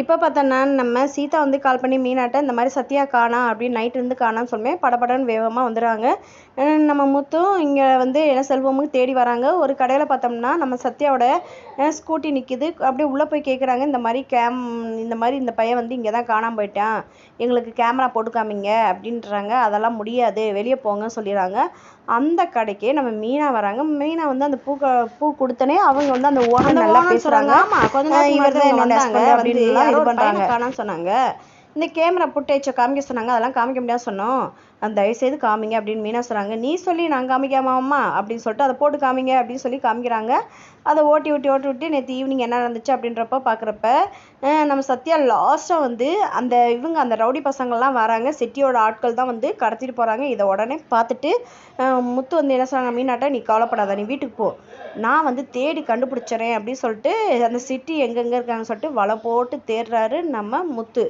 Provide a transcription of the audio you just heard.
இப்போ பார்த்தோன்னா நம்ம சீதா வந்து கால் பண்ணி மீனாட்ட இந்த மாதிரி சத்யா காணா அப்படின்னு நைட் இருந்து காணான்னு சொல்லுமே படபடன்னு வேகமாக வந்துடுறாங்க. நம்ம முத்தும் இங்கே வந்து என்ன செல்வமும் தேடி வராங்க. ஒரு கடையில் பார்த்தோம்னா நம்ம சத்யாவோட ஸ்கூட்டி நிற்கிது அப்படியே உள்ளே போய் கேட்குறாங்க இந்த மாதிரி கேம் இந்த மாதிரி இந்த பையன் வந்து இங்கே தான் காணாம போயிட்டான். எங்களுக்கு கேமரா போட்டு காமிங்க அப்படின்றாங்க. அதெல்லாம் முடியாது. வெளியே போங்க சொல்லிடுறாங்க. அந்த கடைக்கே நம்ம மீனா வராங்க. மீனா வந்து அந்த பூ பூ கொடுத்தனே அவங்க வந்து அந்த ஓனர் நல்லா நேரத்துக்கு இவர் தான் இது பண்றாங்க. காணான்னு சொன்னாங்க. இந்த கேமரா புட்டேச்சை காமிக்க சொன்னாங்க. அதெல்லாம் காமிக்க முடியாது சொன்னோம். அந்த தயவுசெய்து காமிங்க அப்படின்னு மீனா சொன்னாங்க. நீ சொல்லி நான் காமிக்காமாம்மா அப்படின்னு சொல்லிட்டு அதை போட்டு காமிங்க அப்படின்னு சொல்லி காமிக்கிறாங்க. அதை ஓட்டி ஓட்டி ஓட்டி விட்டு நேற்று ஈவினிங் என்ன நடந்துச்சு அப்படின்றப்ப பார்க்குறப்ப நம்ம சத்யா லாஸ்ட்டாக வந்து அந்த இவங்க அந்த ரவுடி பசங்கள்லாம் வராங்க. செட்டியோட ஆட்கள் தான் வந்து கடத்திட்டு போகிறாங்க இதை உடனே பார்த்துட்டு முத்து வந்து என்ன சொல்கிறாங்க மீனாட்ட நீ கவலைப்படாத நீ வீட்டுக்கு போ. நான் வந்து தேடி கண்டுபிடிச்சிறேன் அப்படின்னு சொல்லிட்டு அந்த சிட்டி எங்கெங்கே இருக்காங்கன்னு சொல்லிட்டு வலை போட்டு தேடுறாரு நம்ம முத்து.